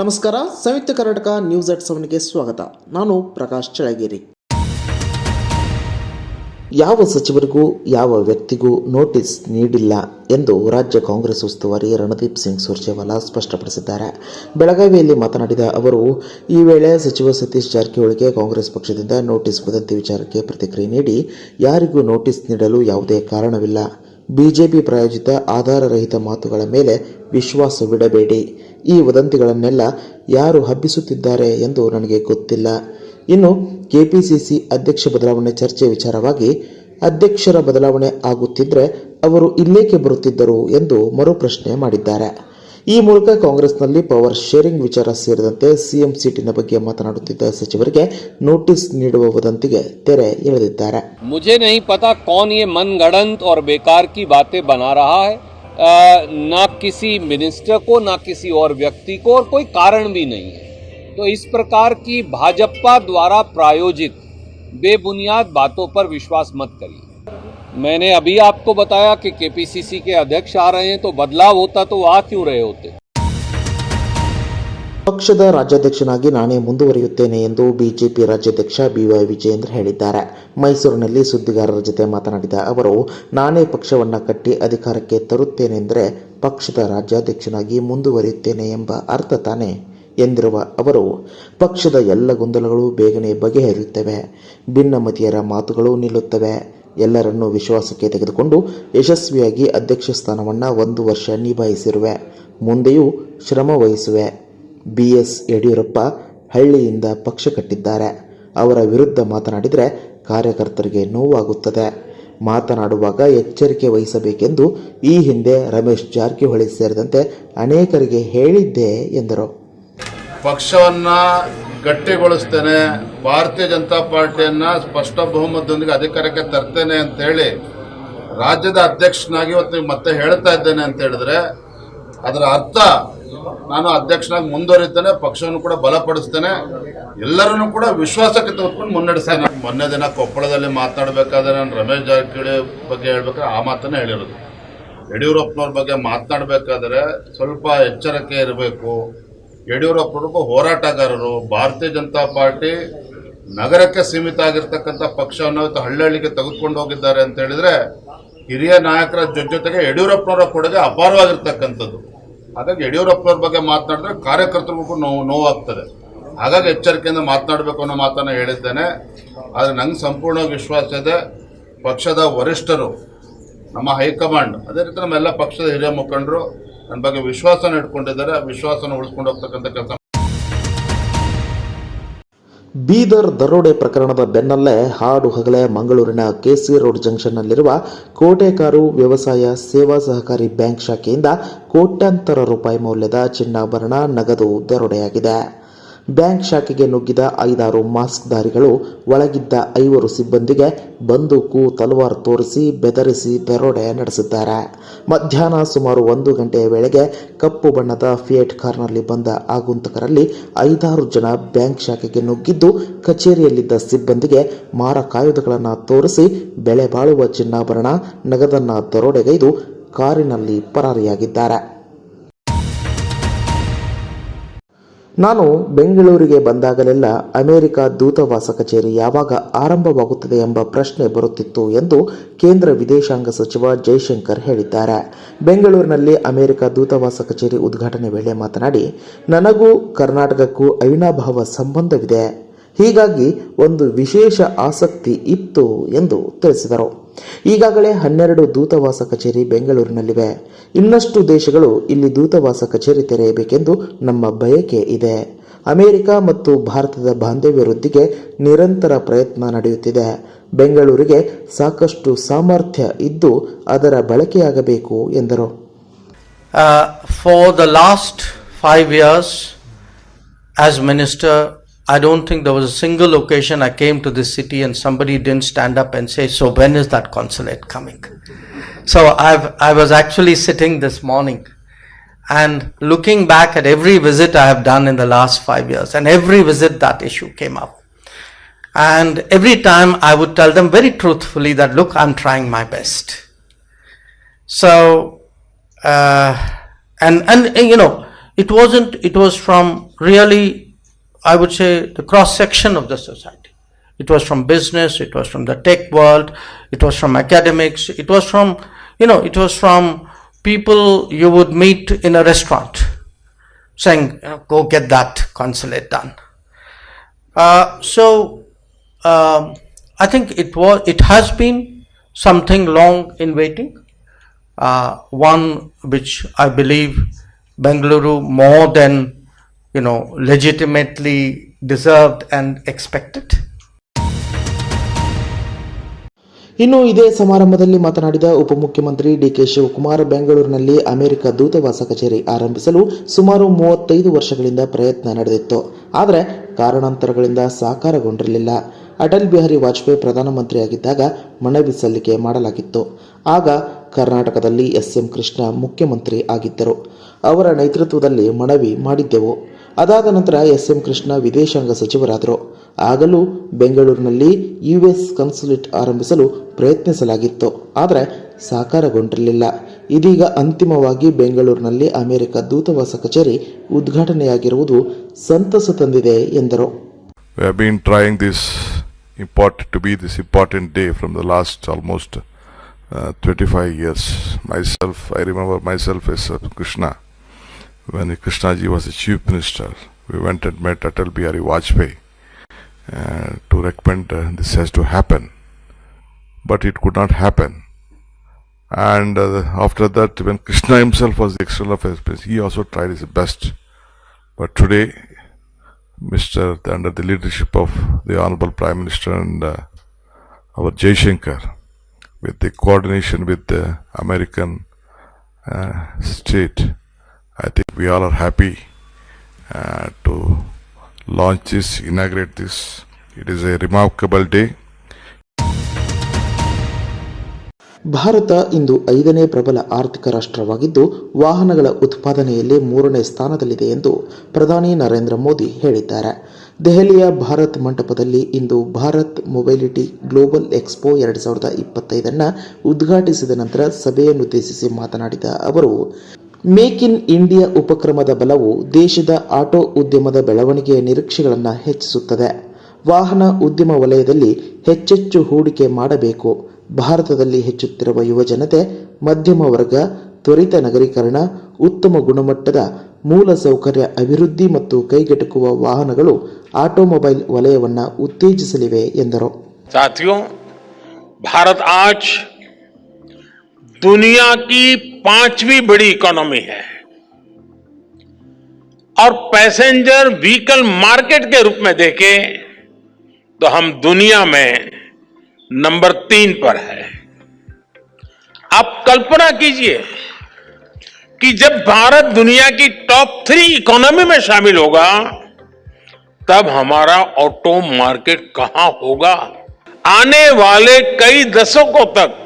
ನಮಸ್ಕಾರ, Samyukta Karnataka news at ಸೆವೆನ್ಗೆ ಸ್ವಾಗತ. ನಾನು ಪ್ರಕಾಶ್ ಚಳಗೇರಿ ಯಾವ ಸಚಿವರಿಗೂ, ಯಾವ ವ್ಯಕ್ತಿಗೂ ನೋಟಿಸ್ ನೀಡಿಲ್ಲ ಎಂದು ರಾಜ್ಯ ಕಾಂಗ್ರೆಸ್ ಉಸ್ತುವಾರಿ ರಣದೀಪ್ ಸಿಂಗ್ ಸುರ್ಜೇವಾಲಾ ಸ್ಪಷ್ಟಪಡಿಸಿದ್ದಾರೆ. ಬೆಳಗಾವಿಯಲ್ಲಿ ಮಾತನಾಡಿದ ಅವರು, ಈ ವೇಳೆ ಸಚಿವ ಸತೀಶ್ ಜಾರಕಿಹೊಳಿಗೆ ಕಾಂಗ್ರೆಸ್ ಪಕ್ಷದಿಂದ ನೋಟಿಸ್ ವದಂತಿ ವಿಚಾರಕ್ಕೆ ಪ್ರತಿಕ್ರಿಯೆ ನೀಡಿ, ಯಾರಿಗೂ ನೋಟಿಸ್ ನೀಡಲು ಯಾವುದೇ ಕಾರಣವಿಲ್ಲ. ಬಿಜೆಪಿ ಪ್ರಾಯೋಜಿತ ಆಧಾರರಹಿತ ಮಾತುಗಳ ಮೇಲೆ ವಿಶ್ವಾಸವಿಡಬೇಡಿ. ಈ ವದಂತಿಗಳನ್ನೆಲ್ಲ ಯಾರು ಹಬ್ಬಿಸುತ್ತಿದ್ದಾರೆ ಎಂದು ನನಗೆ ಗೊತ್ತಿಲ್ಲ ಇನ್ನು ಕೆಪಿಸಿಸಿ ಅಧ್ಯಕ್ಷ ಬದಲಾವಣೆ ಚರ್ಚೆ ವಿಚಾರವಾಗಿ ಅಧ್ಯಕ್ಷರ ಬದಲಾವಣೆ ಆಗುತ್ತಿದ್ರೆ ಅವರು ಇಲ್ಲೇಕೆ ಬರುತ್ತಿದ್ದರು ಎಂದು ಮರುಪ್ರಶ್ನೆ ಮಾಡಿದ್ದಾರೆ ಈ ಮೂಲಕ ಕಾಂಗ್ರೆಸ್ನಲ್ಲಿ ಪವರ್ ಶೇರಿಂಗ್ ವಿಚಾರ ಸೇರಿದಂತೆ ಸಿಎಂ ಸೀಟಿನ ಬಗ್ಗೆ ಮಾತನಾಡುತ್ತಿದ್ದ ಸಚಿವರಿಗೆ ನೋಟಿಸ್ ನೀಡುವ ವದಂತಿಗೆ ತೆರೆ ಎಳೆದಿದ್ದಾರೆ मुझे नहीं पता कौन ये मनगढ़ंत और बेकार की बातें बना रहा है आ, ना किसी मिनिस्टर को ना किसी और व्यक्ति को और कोई कारण भी नहीं है तो इस प्रकार की भाजपा द्वारा प्रायोजित बेबुनियाद बातों पर विश्वास मत करिए मैंने अभी आपको बताया कि केपीसीसी के अध्यक्ष आ रहे हैं तो बदलाव होता तो वो आ क्यों रहे होते ಪಕ್ಷದ ರಾಜ್ಯಾಧ್ಯಕ್ಷನಾಗಿ ನಾನೇ ಮುಂದುವರಿಯುತ್ತೇನೆ ಎಂದು ಬಿಜೆಪಿ ರಾಜ್ಯಾಧ್ಯಕ್ಷ ಬಿವೈ ವಿಜಯೇಂದ್ರ ಹೇಳಿದ್ದಾರೆ ಮೈಸೂರಿನಲ್ಲಿ ಸುದ್ದಿಗಾರರ ಜೊತೆ ಮಾತನಾಡಿದ ಅವರು, ನಾನೇ ಪಕ್ಷವನ್ನು ಕಟ್ಟಿ ಅಧಿಕಾರಕ್ಕೆ ತರುತ್ತೇನೆಂದರೆ ಪಕ್ಷದ ರಾಜ್ಯಾಧ್ಯಕ್ಷನಾಗಿ ಮುಂದುವರಿಯುತ್ತೇನೆ ಎಂಬ ಅರ್ಥ ತಾನೇ ಎಂದಿರುವ ಅವರು, ಪಕ್ಷದ ಎಲ್ಲ ಗೊಂದಲಗಳು ಬೇಗನೆ ಬಗೆಹರಿಯುತ್ತವೆ, ಭಿನ್ನಮತೀಯರ ಮಾತುಗಳು ನಿಲ್ಲುತ್ತವೆ, ಎಲ್ಲರನ್ನೂ ವಿಶ್ವಾಸಕ್ಕೆ ತೆಗೆದುಕೊಂಡು ಯಶಸ್ವಿಯಾಗಿ ಅಧ್ಯಕ್ಷ ಸ್ಥಾನವನ್ನು ಒಂದು ವರ್ಷ ನಿಭಾಯಿಸಿರುವೆ, ಮುಂದೆಯೂ ಶ್ರಮ ವಹಿಸುವೆ, ಬಿ ಎಸ್ ಯಡಿಯೂರಪ್ಪ ಹಳ್ಳಿಯಿಂದ ಪಕ್ಷ ಕಟ್ಟಿದ್ದಾರೆ, ಅವರ ವಿರುದ್ಧ ಮಾತನಾಡಿದರೆ ಕಾರ್ಯಕರ್ತರಿಗೆ ನೋವಾಗುತ್ತದೆ. ಮಾತನಾಡುವಾಗ ಎಚ್ಚರಿಕೆ ವಹಿಸಬೇಕೆಂದು ಈ ಹಿಂದೆ ರಮೇಶ್ ಜಾರಕಿಹೊಳಿ ಸೇರಿದಂತೆ ಅನೇಕರಿಗೆ ಹೇಳಿದ್ದೆ ಎಂದರು. ಪಕ್ಷವನ್ನ ಗಟ್ಟಿಗೊಳಿಸ್ತೇನೆ, ಭಾರತೀಯ ಜನತಾ ಪಾರ್ಟಿಯನ್ನ ಸ್ಪಷ್ಟ ಬಹುಮತದೊಂದಿಗೆ ಅಧಿಕಾರಕ್ಕೆ ತರ್ತೇನೆ ಅಂತ ಹೇಳಿ ರಾಜ್ಯದ ಅಧ್ಯಕ್ಷನಾಗಿ ಇವತ್ತು ಮತ್ತೆ ಹೇಳ್ತಾ ಇದ್ದೇನೆ ಅಂತ ಹೇಳಿದ್ರೆ, ಅದರ ಅರ್ಥ ನಾನು ಅಧ್ಯಕ್ಷನಾಗಿ ಮುಂದುವರಿತೇನೆ, ಪಕ್ಷವನ್ನು ಕೂಡ ಬಲಪಡಿಸ್ತೇನೆ. ಎಲ್ಲರನ್ನೂ ಕೂಡ ವಿಶ್ವಾಸಕ್ಕೆ ತೆಗೆದುಕೊಂಡು ಮುನ್ನಡೆಸ್ತೇನೆ. ಮೊನ್ನೆ ದಿನ ಕೊಪ್ಪಳದಲ್ಲಿ ಮಾತನಾಡಬೇಕಾದ್ರೆ ನಾನು ರಮೇಶ್ ಜಾರಕಿಹೊಳಿ ಬಗ್ಗೆ ಹೇಳ್ಬೇಕಾದ್ರೆ ಆ ಮಾತನ್ನೇ ಹೇಳಿರೋದು. ಯಡಿಯೂರಪ್ಪನವ್ರ ಬಗ್ಗೆ ಮಾತನಾಡಬೇಕಾದ್ರೆ ಸ್ವಲ್ಪ ಎಚ್ಚರಿಕೆ ಇರಬೇಕು. ಯಡಿಯೂರಪ್ಪನೊಬ್ಬ ಹೋರಾಟಗಾರರು. ಭಾರತೀಯ ಜನತಾ ಪಾರ್ಟಿ ನಗರಕ್ಕೆ ಸೀಮಿತ ಆಗಿರ್ತಕ್ಕಂಥ ಪಕ್ಷವನ್ನು ಇವತ್ತು ಹಳ್ಳಿಗೆ ತೆಗೆದುಕೊಂಡು ಹೋಗಿದ್ದಾರೆ ಅಂತ ಹೇಳಿದ್ರೆ ಹಿರಿಯ ನಾಯಕರ ಜೊತೆ ಜೊತೆಗೆ ಯಡಿಯೂರಪ್ಪನವರ ಕೊಡುಗೆ ಅಪಾರವಾಗಿರ್ತಕ್ಕಂಥದ್ದು. ಹಾಗಾಗಿ ಯಡಿಯೂರಪ್ಪನವ್ರ ಬಗ್ಗೆ ಮಾತನಾಡಿದ್ರೆ ಕಾರ್ಯಕರ್ತರಿಗೂ ನೋವು, ನೋವಾಗ್ತದೆ. ಹಾಗಾಗಿ ಎಚ್ಚರಿಕೆಯಿಂದ ಮಾತನಾಡಬೇಕು ಅನ್ನೋ ಮಾತನ್ನು ಹೇಳಿದ್ದೇನೆ. ಆದರೆ ನಂಗೆ ಸಂಪೂರ್ಣ ವಿಶ್ವಾಸ ಇದೆ, ಪಕ್ಷದ ವರಿಷ್ಠರು, ನಮ್ಮ ಹೈಕಮಾಂಡ್, ಅದೇ ರೀತಿ ನಮ್ಮೆಲ್ಲ ಪಕ್ಷದ ಹಿರಿಯ ಮುಖಂಡರು ನನ್ನ ಬಗ್ಗೆ ವಿಶ್ವಾಸನ ಇಟ್ಕೊಂಡಿದ್ದಾರೆ, ಆ ವಿಶ್ವಾಸನ ಉಳಿಸ್ಕೊಂಡು ಹೋಗ್ತಕ್ಕಂಥ ಕೆಲಸ ಬೀದರ್ ದರೋಡೆ ಪ್ರಕರಣದ ಬೆನ್ನಲ್ಲೇ ಹಾಡು ಹಗಲೇ ಮಂಗಳೂರಿನ ಕೆಸಿ ರೋಡ್ ಜಂಕ್ಷನ್ನಲ್ಲಿರುವ ಕೋಟೆಕಾರು ವ್ಯವಸಾಯ ಸೇವಾ ಸಹಕಾರಿ ಬ್ಯಾಂಕ್ ಶಾಖೆಯಿಂದ ಕೋಟ್ಯಾಂತರ ರೂಪಾಯಿ ಮೌಲ್ಯದ ಚಿನ್ನಾಭರಣ ನಗದು ದರೋಡೆಯಾಗಿದೆ. ಬ್ಯಾಂಕ್ ಶಾಖೆಗೆ ನುಗ್ಗಿದ ಐದಾರು ಮಾಸ್ಕ್ದಾರಿಗಳು ಒಳಗಿದ್ದ ಐವರು ಸಿಬ್ಬಂದಿಗೆ ಬಂದೂಕು, ತಲವಾರು ತೋರಿಸಿ ಬೆದರಿಸಿ ದರೋಡೆ ನಡೆಸಿದ್ದಾರೆ. ಮಧ್ಯಾಹ್ನ ಸುಮಾರು ಒಂದು ಗಂಟೆಯ ವೇಳೆಗೆ ಕಪ್ಪು ಬಣ್ಣದ ಫಿಯೇಟ್ ಕಾರ್ನಲ್ಲಿ ಬಂದ ಆಗುಂತಕರಲ್ಲಿ ಐದಾರು ಜನ ಬ್ಯಾಂಕ್ ಶಾಖೆಗೆ ನುಗ್ಗಿದ್ದು, ಕಚೇರಿಯಲ್ಲಿದ್ದ ಸಿಬ್ಬಂದಿಗೆ ಮಾರಕಾಯುಧಗಳನ್ನು ತೋರಿಸಿ ಬೆಲೆ ಬಾಳುವ ಚಿನ್ನಾಭರಣ, ನಗದನ್ನು ದರೋಡೆಗೈದು ಕಾರಿನಲ್ಲಿ ಪರಾರಿಯಾಗಿದ್ದಾರೆ. ನಾನು ಬೆಂಗಳೂರಿಗೆ ಬಂದಾಗಲೆಲ್ಲ ಅಮೆರಿಕ ದೂತಾವಾಸ ಕಚೇರಿ ಯಾವಾಗ ಆರಂಭವಾಗುತ್ತದೆ ಎಂಬ ಪ್ರಶ್ನೆ ಬರುತ್ತಿತ್ತು ಎಂದು ಕೇಂದ್ರ ವಿದೇಶಾಂಗ ಸಚಿವ ಜೈಶಂಕರ್ ಹೇಳಿದ್ದಾರೆ. ಬೆಂಗಳೂರಿನಲ್ಲಿ ಅಮೆರಿಕ ದೂತಾವಾಸ ಕಚೇರಿ ಉದ್ಘಾಟನೆ ವೇಳೆ ಮಾತನಾಡಿ, ನನಗೂ ಕರ್ನಾಟಕಕ್ಕೂ ಅವಿನಾಭಾವ ಸಂಬಂಧವಿದೆ. ಹೀಗಾಗಿ ಒಂದು ವಿಶೇಷ ಆಸಕ್ತಿ ಇತ್ತು ಎಂದು ತಿಳಿಸಿದರು. ಈಗಾಗಲೇ ಹನ್ನೆರಡು ದೂತಾವಾಸ ಕಚೇರಿ ಬೆಂಗಳೂರಿನಲ್ಲಿವೆ. ಇನ್ನಷ್ಟು ದೇಶಗಳು ಇಲ್ಲಿ ದೂತಾವಾಸ ಕಚೇರಿ ತೆರೆಯಬೇಕೆಂದು ನಮ್ಮ ಬಯಕೆ ಇದೆ. ಅಮೆರಿಕ ಮತ್ತು ಭಾರತದ ಬಾಂಧವ್ಯ ವೃದ್ಧಿಗೆ ನಿರಂತರ ಪ್ರಯತ್ನ ನಡೆಯುತ್ತಿದೆ. ಬೆಂಗಳೂರಿಗೆ ಸಾಕಷ್ಟು ಸಾಮರ್ಥ್ಯ ಇದ್ದು ಅದರ ಬಳಕೆಯಾಗಬೇಕು ಎಂದರು. For the last five years as minister I don't think there was a single occasion I came to this city and somebody didn't stand up and say, "So when is that consulate coming?" So I've I was actually sitting this morning and looking back at every visit I have done in the last five years, and every visit that issue came up. And every time I would tell them very truthfully that, look, I'm trying my best. So, uh, and, and, you know, it wasn't, it was from really, I would say, the cross section of the society. It was from business, it was from the tech world, it was from academics, it was from, you know, it was from people you would meet in a restaurant saying, you know, go get that consulate done. Uh, so um, I think it was it has been something long in waiting. Uh, one which I believe Bengaluru more than you know, legitimately deserved and expected. ಇನ್ನು ಇದೇ ಸಮಾರಂಭದಲ್ಲಿ ಮಾತನಾಡಿದ ಉಪಮುಖ್ಯಮಂತ್ರಿ DK Shivakumar, ಬೆಂಗಳೂರಿನಲ್ಲಿ America ದೂತವಾಸ ಕಚೇರಿ ಆರಂಭಿಸಲು ಸುಮಾರು ಮೂವತ್ತೈದು ವರ್ಷಗಳಿಂದ ಪ್ರಯತ್ನ ನಡೆದಿತ್ತು. ಆದರೆ ಕಾರಣಾಂತರಗಳಿಂದ ಸಾಕಾರಗೊಂಡಿರಲಿಲ್ಲ. ಅಟಲ್ ಬಿಹಾರಿ ವಾಜಪೇಯಿ ಪ್ರಧಾನಮಂತ್ರಿಯಾಗಿದ್ದಾಗ ಮನವಿ ಸಲ್ಲಿಕೆ ಮಾಡಲಾಗಿತ್ತು. ಆಗ ಕರ್ನಾಟಕದಲ್ಲಿ ಎಸ್ ಎಂ ಕೃಷ್ಣ ಮುಖ್ಯಮಂತ್ರಿ ಆಗಿದ್ದರು. ಅವರ ನೇತೃತ್ವದಲ್ಲಿ ಮನವಿ ಮಾಡಿದ್ದೆವು. ಅದಾದ ನಂತರ ಎಸ್ ಎಂ ಕೃಷ್ಣ ವಿದೇಶಾಂಗ ಸಚಿವರಾದರು ಆಗಲೂ ಬೆಂಗಳೂರಿನಲ್ಲಿ ಯು ಎಸ್ ಕನ್ಸುಲೇಟ್ ಆರಂಭಿಸಲು ಪ್ರಯತ್ನಿಸಲಾಗಿತ್ತು ಆದರೆ ಸಾಕಾರಗೊಂಡಿರಲಿಲ್ಲ ಇದೀಗ ಅಂತಿಮವಾಗಿ ಬೆಂಗಳೂರಿನಲ್ಲಿ ಅಮೆರಿಕ ದೂತವಾಸ ಕಚೇರಿ ಉದ್ಘಾಟನೆಯಾಗಿರುವುದು ಸಂತಸ ತಂದಿದೆ ಎಂದರು important to be this important day from the last almost uh, 25 years. Myself, I remember myself as uh, Krishna. When Krishnaji was the chief minister, we went and met Atal Bihari Vajpayee uh, to recommend uh, this has to happen. But it could not happen. And uh, after that, when Krishna himself was the external affairs minister, he also tried his best. But today, Mr. under the leadership of the Honorable Prime Minister and uh, our Jaishankar, with the coordination with the American uh, state, I think we all are happy uh, to launch this, inaugurate this. It is a remarkable day. Bharat ಇಂದು ಐದನೇ ಪ್ರಬಲ ಆರ್ಥಿಕ ರಾಷ್ಟ್ರವಾಗಿದ್ದು ವಾಹನಗಳ ಉತ್ಪಾದನೆಯಲ್ಲಿ ಮೂರನೇ ಸ್ಥಾನದಲ್ಲಿದೆ ಎಂದು ಪ್ರಧಾನಿ ನರೇಂದ್ರ ಮೋದಿ ಹೇಳಿದ್ದಾರೆ ದೆಹಲಿಯ ಭಾರತ್ ಮಂಟಪದಲ್ಲಿ ಇಂದು ಭಾರತ್ ಮೊಬೈಲಿಟಿ ಗ್ಲೋಬಲ್ ಎಕ್ಸ್ಪೋ ಎರಡು ಸಾವಿರದ ಇಪ್ಪತ್ತೈದನ್ನು ಉದ್ಘಾಟಿಸಿದ ನಂತರ ಸಭೆಯನ್ನುದ್ದೇಶಿಸಿ ಮಾತನಾಡಿದ ಅವರು ಮೇಕ್ ಇನ್ ಇಂಡಿಯಾ ಉಪಕ್ರಮದ ಬಲವು ದೇಶದ ಆಟೋ ಉದ್ಯಮದ ಬೆಳವಣಿಗೆಯ ನಿರೀಕ್ಷೆಗಳನ್ನು ಹೆಚ್ಚಿಸುತ್ತದೆ. ವಾಹನ ಉದ್ಯಮ ವಲಯದಲ್ಲಿ ಹೆಚ್ಚೆಚ್ಚು ಹೂಡಿಕೆ ಮಾಡಬೇಕು. ಭಾರತದಲ್ಲಿ ಹೆಚ್ಚುತ್ತಿರುವ ಯುವಜನತೆ ಮಧ್ಯಮ ವರ್ಗ, ತ್ವರಿತ ನಗರೀಕರಣ, ಉತ್ತಮ ಗುಣಮಟ್ಟದ ಮೂಲಸೌಕರ್ಯ ಅಭಿವೃದ್ಧಿ ಮತ್ತು ಕೈಗೆಟುಕುವ ವಾಹನಗಳು ಆಟೋಮೊಬೈಲ್ ವಲಯವನ್ನು ಉತ್ತೇಜಿಸಲಿವೆ ಎಂದರು. ಭಾರತ ಆಜ್ दुनिया की पांचवी बड़ी इकोनॉमी है। और पैसेंजर व्हीकल मार्केट के रूप में देखें तो हम दुनिया में नंबर तीन पर है। आप कल्पना कीजिए कि जब भारत दुनिया की टॉप थ्री इकोनॉमी में शामिल होगा, तब हमारा ऑटो मार्केट कहाँ होगा? आने वाले कई दशकों तक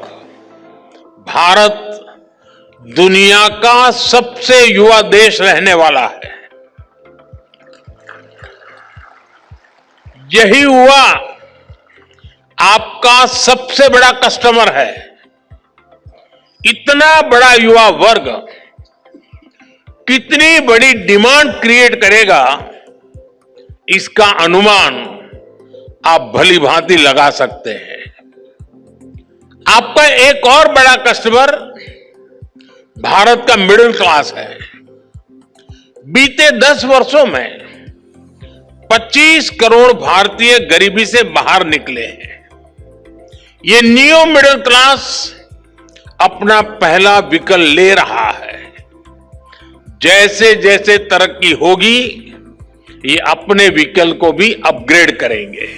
भारत दुनिया का सबसे युवा देश रहने वाला है। यही युवा आपका सबसे बड़ा कस्टमर है। इतना बड़ा युवा वर्ग कितनी बड़ी डिमांड क्रिएट करेगा, इसका अनुमान आप भली भांति लगा सकते हैं। आपका एक और बड़ा कस्टमर भारत का मिडिल क्लास है। बीते दस वर्षों में 25 करोड़ भारतीय गरीबी से बाहर निकले हैं। ये न्यू मिडिल क्लास अपना पहला विकल्प ले रहा है। जैसे जैसे तरक्की होगी, ये अपने व्हीकल को भी अपग्रेड करेंगे।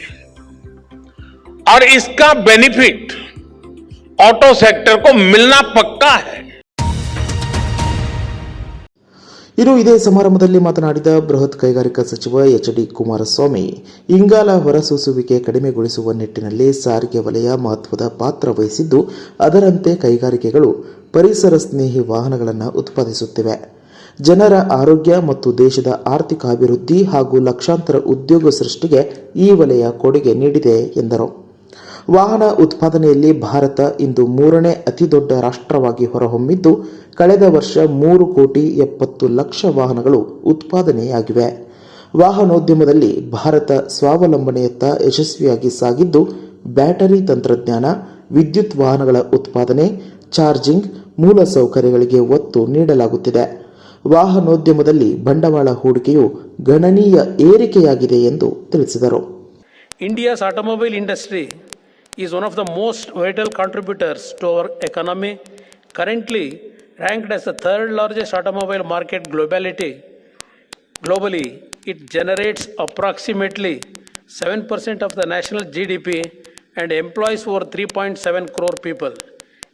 और इसका बेनिफिट ऑटो सेक्टर को मिलना पक्का है ಇನ್ನು ಇದೇ ಸಮಾರಂಭದಲ್ಲಿ ಮಾತನಾಡಿದ ಬೃಹತ್ ಕೈಗಾರಿಕಾ ಸಚಿವ ಎಚ್ ಡಿ ಕುಮಾರಸ್ವಾಮಿ ಇಂಗಾಲ ಹೊರಸೂಸುವಿಕೆ ಕಡಿಮೆಗೊಳಿಸುವ ನಿಟ್ಟಿನಲ್ಲಿ ಸಾರಿಗೆ ವಲಯ ಮಹತ್ವದ ಪಾತ್ರ ವಹಿಸಿದ್ದು ಅದರಂತೆ ಕೈಗಾರಿಕೆಗಳು ಪರಿಸರ ಸ್ನೇಹಿ ವಾಹನಗಳನ್ನು ಉತ್ಪಾದಿಸುತ್ತಿವೆ ಜನರ ಆರೋಗ್ಯ ಮತ್ತು ದೇಶದ ಆರ್ಥಿಕ ಅಭಿವೃದ್ಧಿ ಹಾಗೂ ಲಕ್ಷಾಂತರ ಉದ್ಯೋಗ ಸೃಷ್ಟಿಗೆ ಈ ವಲಯ ಕೊಡುಗೆ ನೀಡಿದೆ ಎಂದರು ವಾಹನ ಉತ್ಪಾದನೆಯಲ್ಲಿ ಭಾರತ ಇಂದು ಮೂರನೇ ಅತಿದೊಡ್ಡ ರಾಷ್ಟ್ರವಾಗಿ ಹೊರಹೊಮ್ಮಿದ್ದು, ಕಳೆದ ವರ್ಷ ಮೂರು ಕೋಟಿ ಎಪ್ಪತ್ತು ಲಕ್ಷ ವಾಹನಗಳು ಉತ್ಪಾದನೆಯಾಗಿವೆ. ವಾಹನೋದ್ಯಮದಲ್ಲಿ ಭಾರತ ಸ್ವಾವಲಂಬನೆಯತ್ತ ಯಶಸ್ವಿಯಾಗಿ ಸಾಗಿದ್ದು, ಬ್ಯಾಟರಿ ತಂತ್ರಜ್ಞಾನ, ವಿದ್ಯುತ್ ವಾಹನಗಳ ಉತ್ಪಾದನೆ, ಚಾರ್ಜಿಂಗ್ ಮೂಲಸೌಕರ್ಯಗಳಿಗೆ ಒತ್ತು ನೀಡಲಾಗುತ್ತಿದೆ. ವಾಹನೋದ್ಯಮದಲ್ಲಿ ಬಂಡವಾಳ ಹೂಡಿಕೆಯು ಗಣನೀಯ ಏರಿಕೆಯಾಗಿದೆ ಎಂದು ತಿಳಿಸಿದರು. India's automobile industry is one of the most vital contributors to our economy, currently ranked as the third largest automobile market globality. Globally, it generates approximately 7% of the national GDP and employs over 3.7 crore people.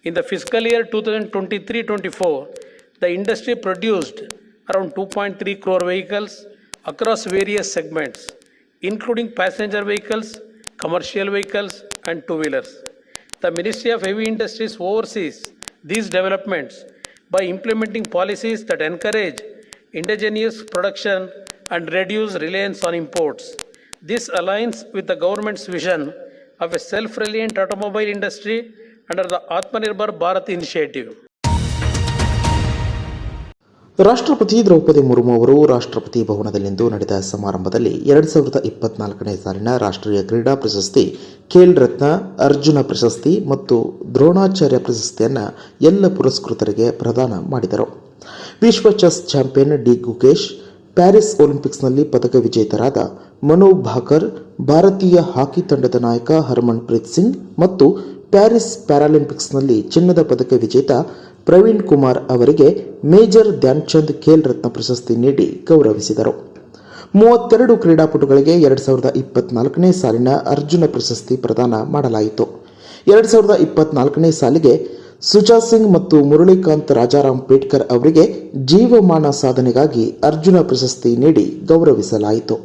In the fiscal year 2023-24, the industry produced around 2.3 crore vehicles across various segments, including passenger vehicles, commercial vehicles, and two-wheelers. The Ministry of Heavy Industries oversees these developments by implementing policies that encourage indigenous production and reduce reliance on imports. This aligns with the government's vision of a self-reliant automobile industry under the Atmanirbhar Bharat initiative. ರಾಷ್ಟ್ರಪತಿ ದ್ರೌಪದಿ ಮುರ್ಮು ಅವರು ರಾಷ್ಟ್ರಪತಿ ಭವನದಲ್ಲಿಂದು ನಡೆದ ಸಮಾರಂಭದಲ್ಲಿ ಎರಡು ಸಾವಿರದ ಇಪ್ಪತ್ನಾಲ್ಕನೇ ಸಾಲಿನ ರಾಷ್ಟ್ರೀಯ ಕ್ರೀಡಾ ಪ್ರಶಸ್ತಿ, ಖೇಲ್ ರತ್ನ, ಅರ್ಜುನ ಪ್ರಶಸ್ತಿ ಮತ್ತು ದ್ರೋಣಾಚಾರ್ಯ ಪ್ರಶಸ್ತಿಯನ್ನು ಎಲ್ಲ ಪುರಸ್ಕೃತರಿಗೆ ಪ್ರದಾನ ಮಾಡಿದರು. ವಿಶ್ವ chess champion D Gukesh, Paris ಒಲಿಂಪಿಕ್ಸ್ನಲ್ಲಿ ಪದಕ ವಿಜೇತರಾದ ಮನು ಭಾಕರ್, ಭಾರತೀಯ ಹಾಕಿ ತಂಡದ ನಾಯಕ ಹರ್ಮನ್ ಪ್ರೀತ್ ಸಿಂಗ್ ಮತ್ತು ಪ್ಯಾರಿಸ್ ಪ್ಯಾರಾಲಿಂಪಿಕ್ಸ್ನಲ್ಲಿ ಚಿನ್ನದ ಪದಕ ವಿಜೇತ ಪ್ರವೀಣ್ ಕುಮಾರ್ ಅವರಿಗೆ ಮೇಜರ್ ಧ್ಯಾನ್ಚಂದ್ ಖೇಲ್ ರತ್ನ ಪ್ರಶಸ್ತಿ ನೀಡಿ ಗೌರವಿಸಿದರು. ಮೂವತ್ತೆರಡು ಕ್ರೀಡಾಪಟುಗಳಿಗೆ ಎರಡು ಸಾವಿರದ ಇಪ್ಪತ್ನಾಲ್ಕನೇ ಸಾಲಿನ ಅರ್ಜುನ ಪ್ರಶಸ್ತಿ ಪ್ರದಾನ ಮಾಡಲಾಯಿತು. ಎರಡು ಸಾವಿರದ ಇಪ್ಪತ್ನಾಲ್ಕನೇ ಸಾಲಿಗೆ ಸುಜಾ ಸಿಂಗ್ ಮತ್ತು ಮುರಳೀಕಾಂತ್ ರಾಜಾರಾಮ್ ಪೇಟ್ಕರ್ ಅವರಿಗೆ ಜೀವಮಾನ ಸಾಧನೆಗಾಗಿ ಅರ್ಜುನ ಪ್ರಶಸ್ತಿ ನೀಡಿ ಗೌರವಿಸಲಾಯಿತು.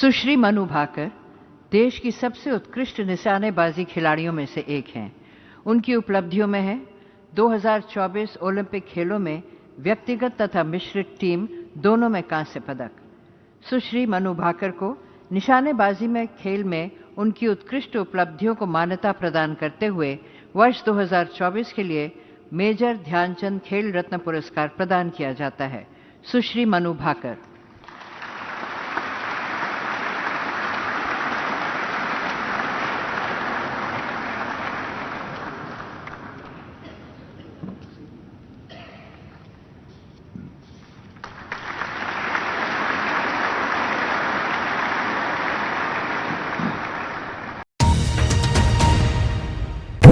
ಸುಶ್ರೀ ಮನು ಭಾಕರ್ देश की सबसे उत्कृष्ट निशानेबाजी खिलाड़ियों में से एक हैं। उनकी उपलब्धियों में है। 2024 ओलंपिक खेलों में व्यक्तिगत तथा मिश्रित टीम दोनों में कांस्य पदक। सुश्री मनु भाकर को निशानेबाजी में खेल में उनकी उत्कृष्ट उपलब्धियों को मान्यता प्रदान करते हुए वर्ष 2024 के लिए मेजर ध्यानचंद खेल रत्न पुरस्कार प्रदान किया जाता है। सुश्री मनु भाकर।